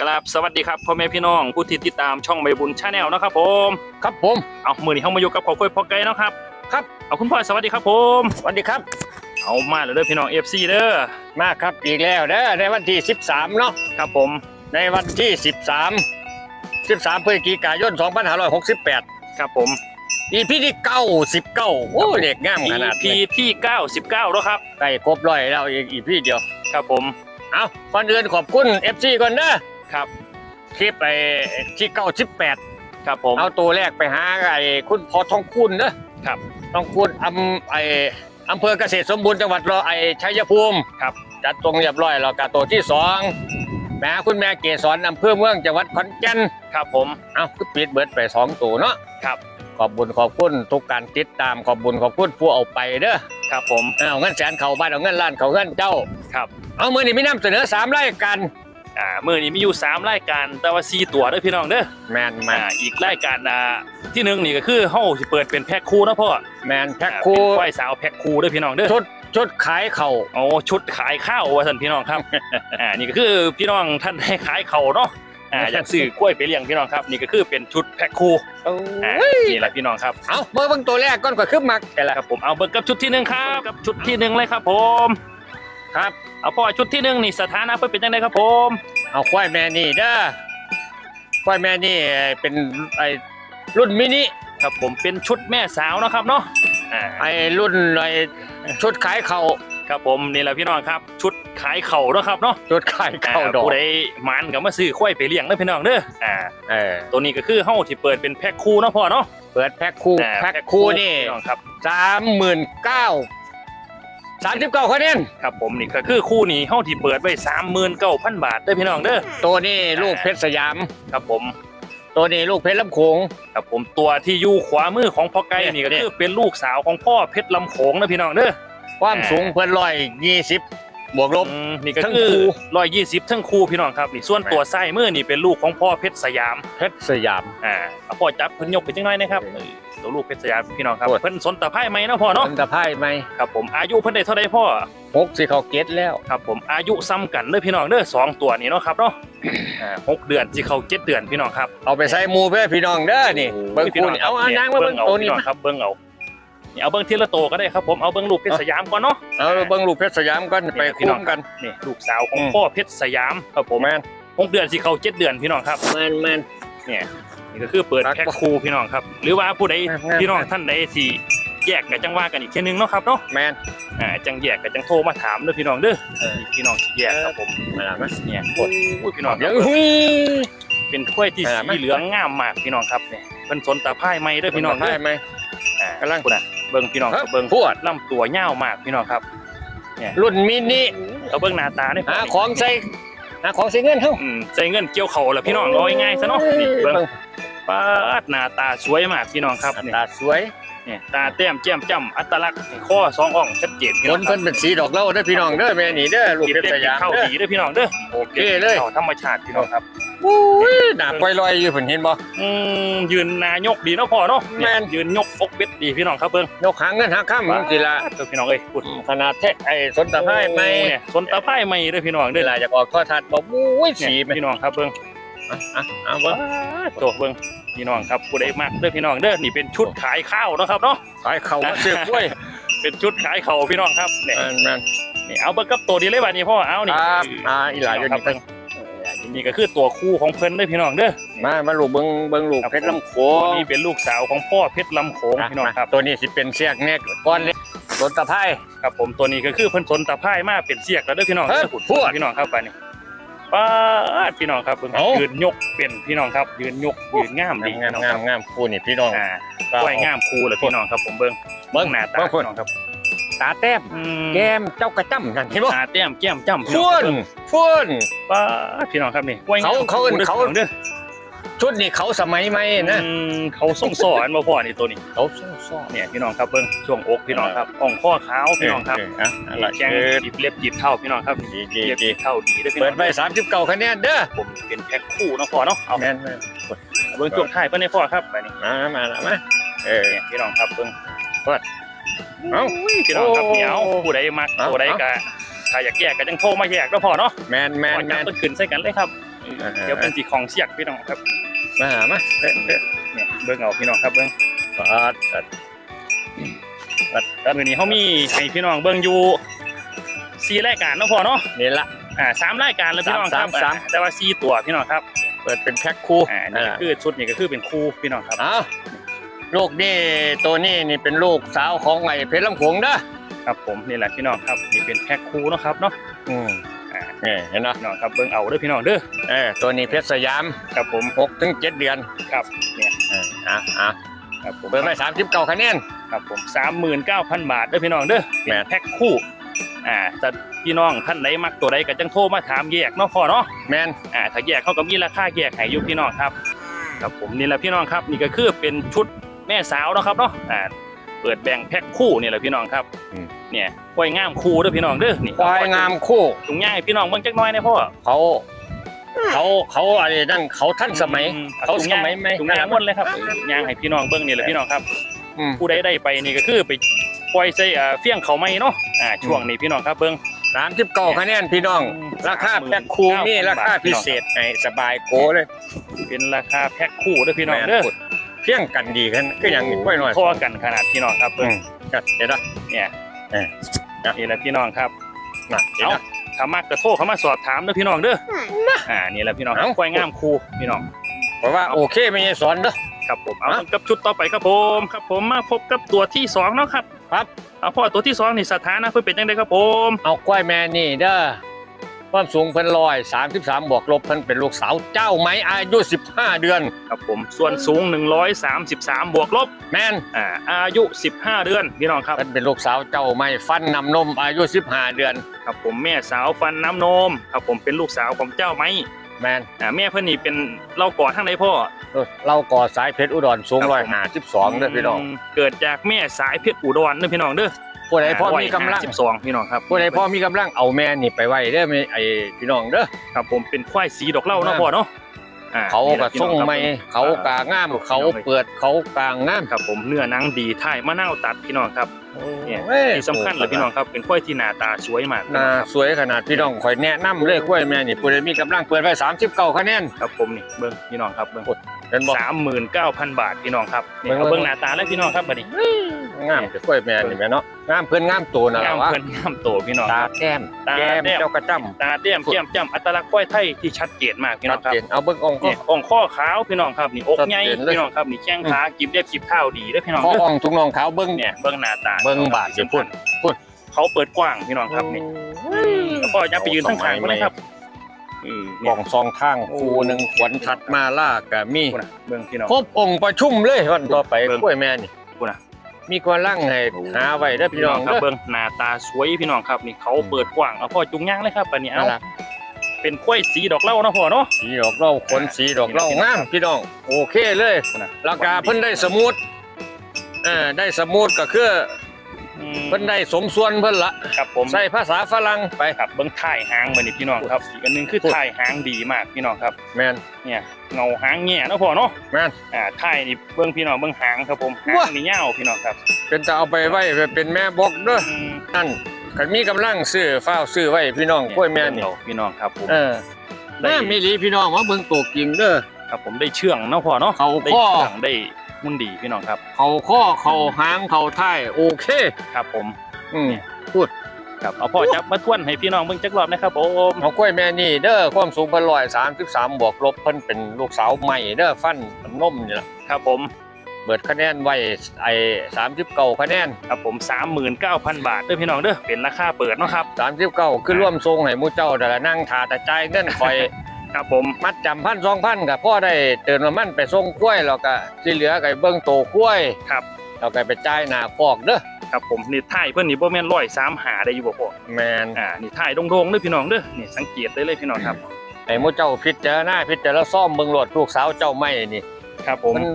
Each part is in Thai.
กราบสวัสดีครับพ่อแม่พี่น้องผู้ที่ติดตามช่องใบบุญชาแนลนะครับผมครับผมเอามือนี้เข้ามาอยู่กับขอคุยพอไกลเนาะครับครับเอาคุณพ่อสวัสดีครับผมสวัสดีครับ เอามาเลยเด้อพี่น้อง FC เด้อมาครับอีกแล้วเด้อในวันที่ 13 เนาะครับผมในวันที่ 13 13พฤศจิกายน 2568 ครับผม อีพีที่ 99 โอ้เด็กงามขนาดพีนี้ที่ 99 แล้วครับ ใกล้ครบร้อยแล้วอีกอีพีเดียว ครับผม เอาก่อนอื่นขอบคุณ FC ก่อนเด้อ ครับคลิปไอ้ที่98ครับผมเอาตัวแรกไปหาไอ้คุณพอทองคุณเด้อครับทองคุณอำไอ้อำเภอเกษตรสมบูรณ์จังหวัดรอไอ้ชัยภูมิครับจัดตรงเรียบร้อยแล้วกับตัวที่สองแม่คุณแม่เกศรอำเภอเมืองจังหวัดขอนแก่นครับผมเอ้าคือปิดเบิดไปสองตัวเนาะครับขอบบุญขอบคุณทุกการติดตามขอบบุญขอบคุณผู้เอาไปเด้อครับผมเอาเงินแสนเขาบ้านเอาเงินล้านเขาเงินเจ้าครับเอามือนี่ไม่นำเสนอสามรายการ อ่ามือนี้มีอยู่3รายการแต่ว่า4ตัวเด้อพี่น้องเด้อแมนแมอ่านอีกรายการอ่าที่หนึ่งนี่ก็คือเฮาสิเปิดเป็นแพ็คคู่เนาะพ่อแมนแพ็คอ่าคู่เป็นควายสาวแพ็คคู่เด้อพี่น้องเด้อ ชุดชุดขายเข่า โอ้ชุดขายข้าวว่าท่านพี่น้องครับ อ่านี่ก็คือพี่น้องท่านให้ขายเขาวเนาะอ่าอยากซื้อกล้วยไปเลี้ยงพี่น้องครับ นี่ก็คือเป็นชุดแพ็คคู่อ่านี่แหละพี่น้องครับเอาเมื่อเบิ่งตัวแรกก่อนก็คือมักแต่ละ ครับผมเอาเบิร์กับชุดที่หนึ่งครับกับชุดที่หนึ่งเลยครับผม ครับเอาพ่อชุดที่หนึ่งนี่สถานะเพิ่นเป็นยังไงครับผมเอาควายแม่นี่เด้อควายแม่นี่เป็นไอรุ่นมินิครับผมเป็นชุดแม่สาวเนาะครับเนาะอ่าไอรุ่นไอชุดขายเข่าครับผมนี่แหละพี่น้องครับ ชุดขายเข่าเนาะครับเนาะชุดขายอ่าเข่าดอกผู้ใดหมันก็มาซื้อกล้วยไปเลี้ยงเด้อพี่น้องเด้ออ่าเออตัวนี้ก็คือเฮาที่เปิดเป็นแพ็คคู่เนาะพ่อเนาะเปิดแพ็คคู่อ่าแพ็คคู่นี่พี่น้องครับสามหมื่นเก้า สามสิบเก้าคะแนนครับผมนี่ก็คือคู่นี้เฮาที่เปิดไว้39,000บาทเด้อพี่น้องเด้อตัวนี้ลูกเพชรสยาม ครับผม ตัวนี้ลูกเพชรลำโขงครับผมตัวที่อยู่ขวามือของพ่อไก่เนี่ยนี่ก็เนี่ยคือเป็นลูกสาวของพ่อเพชรลำโขงนะพี่น้องเด้อความอ่าสูงเพิ่นร้อยยี่สิบบวกลบอืมนี่ก็ทั้งคือคู่120ทั้งคู่พี่น้องครับนี่ส่วนตัวไส้มือนี่เป็นลูกของพ่อเพชรสยามเพชรสยามอ่าเอาพ่อจับเพิ่นยกไปจังหน่อยนะครับเออ ตัวลูกเพชรสยามพี่น้องครับ โอ้ย เพิ่นสนตะไคร้ไหมเนาะพ่อเนาะ มันตะไพ่ไหมครับผมอายุเพิ่นได้เท่าใดพ่อ หกสิเขาเก็ตแล้ว ครับผมอายุซ้ำกันเด้อพี่น้องเด้อสองตัวนี้เนาะครับเนาะ อ่าหกเดือนสิเข้าเจ็ดเดือนพี่น้องครับเอาไปใส่หมูเพื่อพี่น้องเด้อนี่เบิ่งพี่คู่น้นี่เอาคเอารับนางมาเบิ่งตัวนี้พี่น้องมาครับเบิ่งเอานี่เอาเบิ่งทีละโตวก็ได้ครับผมเอาเบิ่งลูกเพชรสยามก่อนเนาะ เอาเบิ่งลูกเพชรสยามกันไปพี่คุ้น้อมงกัน นี่ลูกสาวของอืม พ่อเพชรสยามครับผมแมนหกเดือนสิเข้าเจ็ดเดือนพี่น้องครับ แมนแมนเนี่ย นี่ก็คือเปิดครับแพ็คคู่พี่น้องครับ หรือว่าผู้ใดครับพี่น้องท่านใดที่แยกกันจังว่ากันอีกเทีนึงเนาะครับเนาะแมนอ่าจังแยกกันจังโทรมาถามเด้อพี่น้องเด้อเออพี่น้องสิแยกครับผมมาละมาเนี่ยกดอุ้ยพี่น้องคเดี๋รัยบวหุ้ยเป็นถ้วยที่เออสีมาเหลืองงามมากพี่น้องครับเนี่ยเพิ่นสนตาไพ่ไหมเด้อพี่น้องได้เด้อไหมอ่ากำลังคุณน่ะเบิ่งพี่น้องครับเบิ่งพวดลำตัวยาวมากพี่น้องครับรุ่นมินิเอาเบิ่งหน้าตาได้หาของใส่หาของใส่เงินเฮาอืมใส่เงินเกี่ยวเข่าล่ะพี่น้องเอาง่ายๆซะเนาะนี่เบิ่ง ปาดหน้าตาสวยมากพี่น้องครับนี่ตาสวยเนี่ยตาแต้มแจ่มจ้ำอัตลักษณ์ข้อสองอ่องชัดเจนพี่ขน้อนงครัเพิ่นเป็นสีดอกเหล้าเด้อพี่น้องเด้อแม่นี่เด้อลูกกินเพชรเด็สกยามเข้าเด้อดีเด้อพี่น้องเด้อโอเคเลยเข้าธรรมชาติพี่น้องครับอุ้ยหน้าปล่อยลอยอยู่เพิ่นเห็นบ่อืมยืนนายกดีเนาะพ่อเนาะเนี่ยแม่นยืนยกอกเบ็ดดีพี่น้องครับเบิ่งยกหางเงินหาค่ำจังซี่ล่ะเด้อพี่น้องเอ้ยพูดขนาดแท้ไอ้สนตะไคร้ไหมเนี่ยสนตาไพ่ไหมเด้อพี่น้องเวเด้อลาจะออกโทอทัศน์บ่อุ้ยเนี่ยสีแม่พี่น้องครับเบิ่ง อะอะเอาเบิ่งโตเบิ่งพี่น้องครับผู้ใดมากเด้อพี่น้องเด้อนี่เป็นชุดขายข้าวเนาะครับเนาะขายเข้ามาซื้อกล้วยเป็นชุดขายข้าวพี่น้องครับเนี่ยแม่นแม่นนี่เอาเบิ่งกับตัวนี้เลยบัดนี้พ่อเอานี่ครับอ่าอีหลายอยู่ครับนี่เบิ่งนี่ก็คือตัวคู่ของเพิ่นเด้อพี่น้องเด้อมามาลูกเบิ่งเบิ่งลูกครับเพชรลำโขตัวงนี้เป็นลูกสาวของพ่อเพชรลำโขงอะพี่น้องมาครับตัวนี้สิเป็นเสียกแนกก้อนเล็กสนตะไคร้ครับผมตัวนี้ก็คือเพิ่นสนตาไพ่มาเป็นเสียกแล้วเด้อพี่น้องเฮ้ยเด้อพูดพี่น้องครับไปนี่ ป้าดพี่น้องครับเพิ่นเอ้ายื ยืนยกเป็นพี่น้องครับ ยืนยกยืนงามดีงามพี่น้องงาคมรับงามคู่นี่พี่น้องอ่าไว้งามคูเลยพี่น้องครับผมเบิ่งเบิ่งหน้าตาเบิ่งพุ่นพี่น้องครับตาแต้มอืมแก้มเจ้ากระจ้ำนั่นเห็นบ่ตาแต้มแก้มจ้ำพี่น้ฟุ้องนครับฟุ้นป้าดพี่น้องครับนี่ไว้งามเขาเขาเอิ้นคู่ด้อเขาพี่น้องเด้อ ชุดนี่เขาสมัยใหม่นะอืมเขาส่งสอนมาพ่อนี่ตัวนี้ เขาซ่อซ่อเนี่ยพี่น้องครับเบิ่งช่วงอกพี่น้องครับอ่องข้อขาวพี่น้องครับเอะอะไรแจ้งจีบเล็บจีบเท่าพี่น้องครับดีดีเล็บดีจีบเท่าดีเด้อพี่น้เปิอดงไปสามสิบเก้าคะแนนเด้อผมเป็นแพ็คคู่เนาะพ่อเนาะเอาแม่นแม่นเบิ่งช่วงท้ายเพิ่นให้พ่อครับไปนี่มามาละมาเออ เนี่ยพี่น้องครับเบิ่งเอ้าพี่น้องครับโอ้เหนียวผู้ใดมักเอ้า ผู้ใดก็ถ้าอยากแยกก็จังโทรมาแยกก็พอเนาะแมนแมนก่อนแมจับนต้นขึ้นใส่กันเลยครับอเดี๋ยวเป็นสีของเสียกพี่น้องครับ มาหามาเอ๊ะเอ๊ะเนี่ยเบิ้งเอาพี่น้องครับเบิ้งปัดปัดปัดปัดมือนี้เขามีให้พี่น้องเบิ้งอยู่สี่รายการเนาะพอเนาะนี่ละอ่าสามรายการแล้วพี่น้องครับสามสามอ่าแต่ว่าสี่ตัวพี่น้องครับ เปิดเป็นแพ็คคู่อ่านี่ก็คือชุดนี้ก็คือเป็นคู่พี่น้องครับเอ้าลูกนี่ตัวนี้นี่เป็นลูกสาวของไอ้เพชรลำโขงเด้อครับผมนี่แหละพี่น้องครับนี่เป็นแพ็คคู่เนาะครับเนาะอืม อ่านี่เห็นเนาะพี่น้องครับเบิ้งเอาเด้อพี่น้องเด้อเออตัวนี้เพชรสยามครับผมหกถึงเจ็ดเดือนครับเนี่ยเอออะอะครับผมเปิดไปสามสิบเก้าคะแนนครับผมสามหมื่นเก้าพันบาทเด้อพี่น้องเด้อแม่เป็นแพ็คคู่อ่าแต่พี่น้องท่านใดมักตัวใดก็จังโทรมาถามแยกเนาะพ่อเนาะแมนอ่าถ้าแยกเขาก็มีราคาแยกให้อยู่พี่น้องครับครับผมนี่แหละพี่น้องครับนี่ก็คือเป็นชุดแม่สาวเนาะครับเนาะอ่าเปิดแบ่งแพ็คคู่นี่แหละพี่น้องครับ เนี่ยกล้วยงามคู่เด้อพี่น้องเด้อนี่ควายงามคู่จุงย่างให้พี่น้องเบิ่งจักหน่อยนะพ่อ เขาเขาเขาอะไรนั่นเขาท่านสมัย อืเขาจุงสย่างมัยไหมจุงย่างม่วนเลยครับย่างให้พี่น้องเบิ่งนี่แหละพี่น้องครับ อืม ผู้ใดได้ไปนี่ก็คือไปปล่อยใส่อ่าเฟี้ยงเขาไม่เนาะอ่าช่วงนี้พี่น้องครับเบิ่งสามสิบเก้าคะแนนพี่น้อง อืมราคาแพ็คคู่มี39,000ราคาพิเศษให้สบายโกเลยเป็นราคาแพ็คคู่เด้อพี่น้องเด้อเพียงกันดีกันก็ยังมีกล้วยหน่อยพอกันขนาดพี่น้องครับอืเบิ่งมก็เห็นปะเนี่ย เออนี่แหละพี่น้องครับน่ะเห็นเอาปะถ้ามักกระโทรเข้ามาสอบถามเด้อพี่น้องเด้ออ่านี่แหละพี่น้องเอ้า ควายงามคู่พี่น้อง เพราะว่าโอเคไม่ใช่สอนเด้อ ครับผมเอาอะกับชุดต่อไปครับผมครับผมมาพบกับตัวที่สองเนาะครับครับ เอาพ่อตัวที่สองนี่สถานะเพิ่นเป็นจังไดครับผมเอากล้วยแม่นี่เด้อ ความสูงเพิ่นร้อยสามสิบสามบวกลบเพิ่นเป็นลูกสาวเจ้าไหมอายุสิบห้าเดือน ครับผม ส่วนสูง 133 บวกลบแม่นอ่าอายุ 15 เดือนพี่น้องครับเพิ่นเป็นลูกสาวเจ้าไหมฟันนำนมอายุสิบห้าเดือน ครับผมแม่สาวฟันน้ำนมครับผมเป็นลูกสาวของเจ้าไม้แม่นอ่าแม่เพิ่นนี่เป็นเล่าก่อทั้งใดพ่อเราก่อสายเพชรอุดรสูงร้อยห้าสิบสองเด้อพี่น้องมเกิดจากแม่สายเพชรอุดรเด้อพี่น้องเด้อ ผู้ใดพอมีกำลัง12พี่น้องครับผู้ใดพอมีกำลังเอาแม่นี่ไปไว้เด้อไม่ไอ้พี่น้องเด้อครับผมเป็นควายสีดอกเหล้าเนาะพ่อเนาะอ่เขานี่แหก็ละพี่ส่น้งอครับไม่เขากางามเขาเปิดเขากางงามครับ ผมเนื้อหนังดีถ่ายมะนาวตัดพี่น้องครับเนี่ยเอ้ยที่สำคัญเลยพี่น้องครับเป็นควายที่หน้าตาสวยมากหน้าสวยขนาดพี่น้องคอยแนะนำเลยกล้วยแม่นี่ผู้ใดมีกำลังเปิดไว้39คะแนนครับผมนี่เบิ้งพี่น้องครับเบิ้ง เป็นบ่สามหมื่นเก้าพันบาทพี่น้องครับนี่เบิ่งเอาเบิ้งหน้าตาแล้วพี่น้องครับบัดนี้งามแต่กล้วยแม่นี่แม่เนาะงามเพิ่นงามตัวน่ะงาล่ะมวะเพิ่นงามโตพี่น้องตาครับแก้มตาแก้มแก้มเจ้ากระจ้ำตาเตี้ยมเตี้ยมจ้ำอัตลักษณ์ควายไทยที่ชัดเจนมากพี่น้ชัอดงครับเจนเอาเบิ่งองค์ก็นี่อ่องข้อขาวพี่น้องครับนี่อกชัดใหญ่เจนเลยพี่น้องครับนี่แข้งขากิบเรียบกิบเท้าดีเด้อพี่น้องข้อเด้ออ่องทุกน้องขาวเบิ่งเนี่ยเบิ้งหน้าตาเบิ่งบาทสิพุ่นพุ่นเขาเปิดกว้างพี่น้องครับนี่แล้วก็จะไปยืนข้างๆก็ได้ครับอืม กเนี่ล่ยองซองข้างคูหนึงขวัญถัดมาล่าก็มีพูดนะเบิ้งพี่น้องครบองค์ประชุมเลยวันต่อไปเบิ่งกล้วยแม่นี่พูดนะมีกวาลังให้หาไว้เด้อพี่น้องครับเด้อเบิ้งหน้าตาสวยพี่น้องครับนี่เขาเปิดกว้างเอาพ่อจุงย่างเลยครับปันนี้เอาน่ารักเป็นกล้วยสีดอกเหล้าเนาะพ่อเนาะสีดอกเหล่าขนสีดอกเหล่างามพี่น้องโอเคเลยพูดนะราคาเพิ่นได้สมูทเออได้สมูทก็คืออืม เพิ่นได้สมส่วนเพิ่นละครับผมใส่ภาษาฝรั่งไปครับเบิ้งถ่ายหางมานี่พี่น้องครับอีกอันหนึงคือถ่ายหางดีมากพี่น้องครับแมนเนี่ยเงาหางแง่เนาะพ่อเนาะแมนอ่าถ่ายนี่เบิ้งพี่น้องเบิ้งหางครับผมหางว้านี่ยาวพี่น้องครับเป็นจะเอาไปไว้เป็นแม่บอกเด้ออืมนั่นคันมีกำลังซื้อฟ้าวซื้อไว้พี่น้องกล้วยแม่นี่เบิ่งเอาพี่น้องครับผมเออได้แม่มีหลีพี่น้องว่าเบิ่งตัวกิ่งเด้อครับผมได้เชื่องเนาะพ่อเนาะเขาได้ข้อเชื่องได้ มุ่นดีพี่น้องครับเขาข้อเขาหางเขาท้ายโอเค ครับ ผมอืมครับเอาพ่อจับมาทวนให้พี่น้องเบิ่งจักรอบนะครับผมเอากล้วยแม่นี่เด้อความสูงเพิ่นร้อยสามสิบสามบวกลบเพิ่นเป็นลูกสาวใหม่เด้อฟันนมนี่ล่ะครับผมเบิดคะแนนไว้ไอ้สามสิบเก้าคะแนนครับผม39,000บาทเด้อพี่น้องเด้อเป็นราคาเปิดเนาะครับสามสิบเก้าคือร่วมทรงให้หมูเจ้าแต่ละนั่งทาแต่ใจายเงินคอย ครับผมมัดจำพันสองพันกับพ่อได้เติมน้ำมันไปส่งกล้วยแล้วก็ที่เหลือก็เบิ้งโตกล้วยครับแล้วก็ไปจ่ายหน้าคอกเด้อครับผมนี่ถ่ายเพิ่นนี่บ่แม่น103หาได้อยู่บ่พ่อแมนอ่านี่ถ่ายโด่งๆเด้อพี่น้องเด้อนี่สังเกตได้เลยพี่น้องครับไอ้หมูเจ้าพิจารณาพิจารณาซ่อมเบิ่งรถลูกสาวเจ้าไม่นี่ครับผมมัน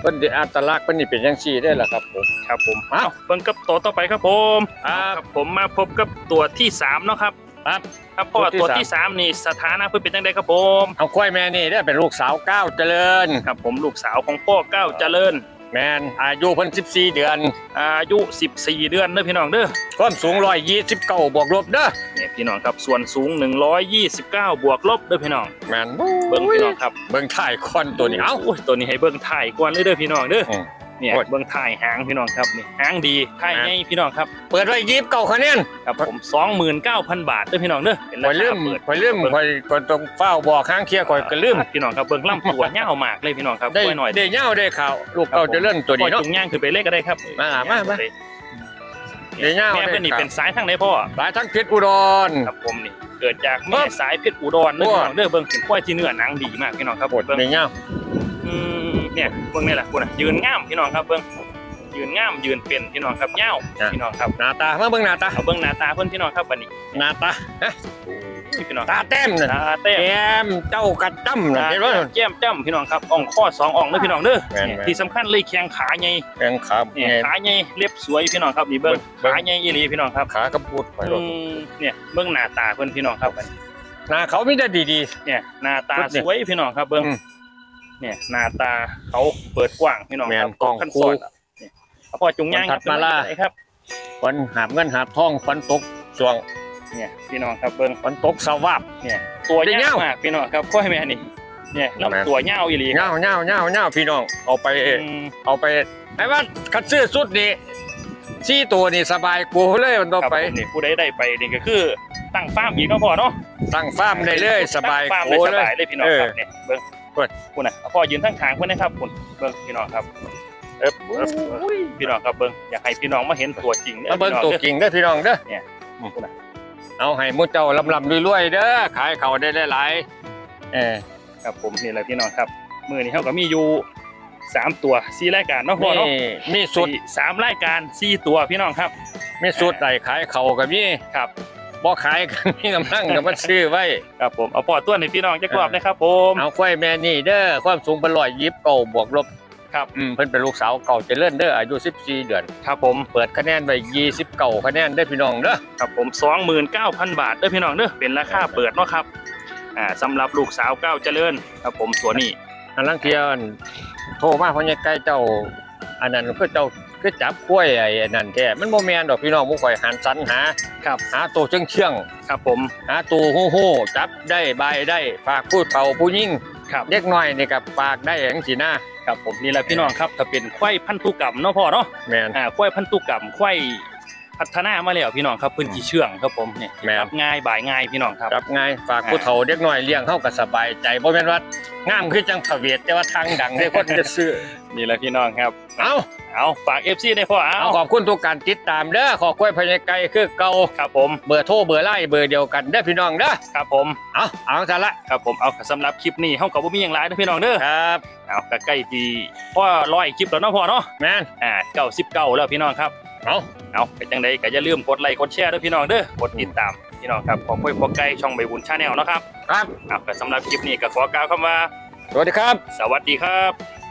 เพิ่นสิอัตลักษณ์เพิ่นนี่เป็นจังซี่ได้อล่ะครับผมครับผมอะเอาเบิ่งกับตัวต่อไปครับผมครับครับผมมาพบกับตัวที่สามเนาะครับ ครับครับพ่อตัตัววที่ที่สามนี่สถานะเพิ่นเป็นจังไดครับผมเอากล้วยแม่นี่เด้อเป็นลูกสาวก้าวเจริญครับผมลูกสาวของพ่อก้าวเจริญ แมนอายุเพิ่น14 เดือน อายุ 14 เดือนเด้อพี่น้องเด้อความสูง129บวกลบเด้อเนี่ยพี่น้องครับส่วนสูง 129 บวกลบเด้อพี่น้องแมนเบิ่งพี่น้องครับเบิ่งถ่ายคอนตัวนี้เอ้าโยตัวนี้ให้เบิ่งถ่ายก่อนเลยเด้อพี่น้องเด้ออืม เนี่ยโอ้ย เบิ่งถ่ายหางพี่น้องครับนี่หางดีถ่ายหางใหญ่พี่น้องครับเปิดไว้29คะแนนครับผม29,000บาทเด้อพี่น้องเด้อเป็นข่ราอยลืคามเปิดข่อยลืมข่อยก็ต้องเฝ้าบอกข้างเคียข่อยก็ลืม พี่น้องครับเบิ่งลำตัวยาวมากเลยพี่น้องครับได้ไว้หน่อยได้เหย้าได้ข่าวลูกเก่าเจะเล่นตัวนี้ปล่เนาะอยจุงย่างขึ้นไปเล่นก็ได้ครับมามามาได้เหย้าแม่ได้เพิ่นนี่ข่าวเป็นสายทางไหนพ่อหลายทั้งเพชรอุดร ครับผมนี่เกิดจากครัแม่บสายเพชรอุดรเด้อโอ้พี่น้องเด้อเบิ่งถึงควายที่เนื้อหนังดีมากพี่น้องครับปวดเบิ่งได้เหย้าอืม เนี่ยเบิ่งนี่แหละคุณน่ะยืนงามพี่น้องครับเบิ่งยืนงามยืนเป็นพี่น้องครับยาวพี่น้องครับหน้าตามาเบิ่งหน้าตาเอาเบิ่งหน้าตาเพิ่นพี่น้องครับบัดนี้หน้าตาฮะนี่พี่น้องตาแต้มน่ะตาเต้มแก้มเจ้ากระจ้ำน่ะเห็นบ่แก้มจ้ำพี่น้องครับอ่องข้อสองอ่องเด้อพี่น้องเด้อแม่นๆเนี่ยที่สำคัญเลยแข้งขาใหญ่แข้งขาเนี่ยแง่ขาใหญ่เล็บสวยพี่น้องครับนี่เบิ่งเบิ่งขาใหญ่อีหลีพี่น้องครับขากระปุดไปรอืถมเนี่ยเบิ่งหน้าตาเพิ่นพี่น้องครับบัดนี้หน้าเขามีแต่ดีเนี่ยหน้าตาชุดเนี่ยสวยพี่น้องครับเบิ้งอืม เนี่ยหน้าตาเขาเปิดกว้างพี่น้องแม่ครับนกล้องขั้นคู่สอดอะเนี่ยเอาพอจุงย่างบรรทัดมาล่าเป็นไงครับๆฝนหาบเงินหาบทองฝนตกช่วงเนี่ยพี่น้องครับเบิ้งฝนตกสวับเนี่ยตัวได้ยาเงาวมากพี่น้องครับค่อยแม่นี่เนี่ยแม่นลำตัวยาวอีหลีเงาเงาเงาเงาพี่น้องเอาไปอืม เอาไปไอ้ว่าคัดซื้อสุดนี่ซี่ตัวนี่สบายกูเลยมันต่อครับไปผมนี่ผู้ใดได้ไปนี่ก็คือตั้งฟาร์มอีกเนาะพ่อเนาะตั้งฟาร์มได้เลยสบายตั้งฟาร์มกูเลยสเลย บายเลยพี่น้องครับเออเนี่ยเบิ้ง เปิดคุณน่ะเอาพ่อยืนทั้งขางเพิ่นนะครับคุณเบิ้งพี่น้องครับเอ๊บเอ๊บเอ๊บพี่น้องครับเบิ้งอยากให้พี่น้องมาเห็นตัวจริงด้อมาเบิ่งพี่น้องตัวด้อกิ่งเด้อพี่น้องเด้อเนี่ยคุณน่ะเอาให้หมุเจ้าลำลำรวยๆเด้อขายเขาได้หลายๆเออครับผมนี่แหละพี่น้องครับมือนี้เขาก็มีอยู่สามตัวสี่รายการเนาะพ่อมีเนาะมีสุดสี่สามรายการสี่ตัวพี่น้องครับมีสุดไหนขายเขากับมีครับ บ่ขายกันมีกำลังกับมันซื้อไว้ ครับผมเอาปอดตัวในพี่น้องจะกรอบนะครับผมเอาควายแม่นี่เด้อความสูงเป็นร้อยยิบเก่าบวกลบครับอืมเพิ่นเป็นลูกสาวเก่าเจริญเด้ออายุ 14 เดือน ครับผมเปิดคะแนนไว้20เก่าคะแนนได้อพี่น้องเด้อครับผมสองหมื่นเก้าพันบาทเด้อพี่น้องเด้อเป็นราคาเปิดเนาะครับอ่าสำหรับลูกสาวเก้าวเจริญครับผมตัวนี้อันลังเทียนโทรมาเพราะยังใกล้เจ้า อันนั้นคือเจ้าคือจับกล้วยไอ้อันนั้นแท้มันบ่แม่นดอกพี่น้องบ่ค่อยหันสรรหา ครับหาตัวเชื่องๆครับผมหาตัวฮู้ฮู้จับได้บายได้ฝากผู้เฒ่าผู้ยิ่งครับเด็กน้อยนี่กับฝากได้อย่างสีหน้าครับผมนี่แหละพี่น้องครับถ้าเป็นควายพันธุกรรมเนาะพ่อเนาะแมนอ่าควายพันธุกรรมควาย พัฒนามาแล้วพี่น้องครับพื้นที่เชื่องครับผมเนี่ยแม่นจับง่ายบ่ายง่ายพี่น้องครับ รับง่ายฝากผู้เฒ่าเด็กน้อยเลี้ยงเข้ากับสบายใจบ่แม่นว่างามคือจังพระเวทแต่ว่าทางดังได้คนจะซื้อนี่แหละพี่น้องครับ เอาเอาฝาก FC ได้พ่อเอาเอาขอบคุณทุกการติดตามเด้อขอกล้วยพญาไก่คือเก่าครับผมเบอร์โทรเบอร์ไลน์เบอร์เดียวกันเด้อพี่น้องเด้อครับผมเอาเอาซะละครับผมเอาสำหรับคลิปนี้เฮาก็บ่มีหยังหลายเด้อพี่น้องเด้อครับเอาก็ใกล้ที่พ่อร้อยคลิปแล้วเนาะพ่อเนาะแม่นอ่า99แล้วพี่น้องครับ เอาเอาก็จังไดก็อย่าลืมกดไลค์กดแชร์ด้วยพี่น้องเด้อกดติดตามพี่น้องครับของพ่อพ่อไก่ช่องใบบุญชาแนลเนาะครับครับเอาก็สำหรับคลิปนี้ก็ขอกล่าวคำว่า สวัสดีครับ สวัสดีครับ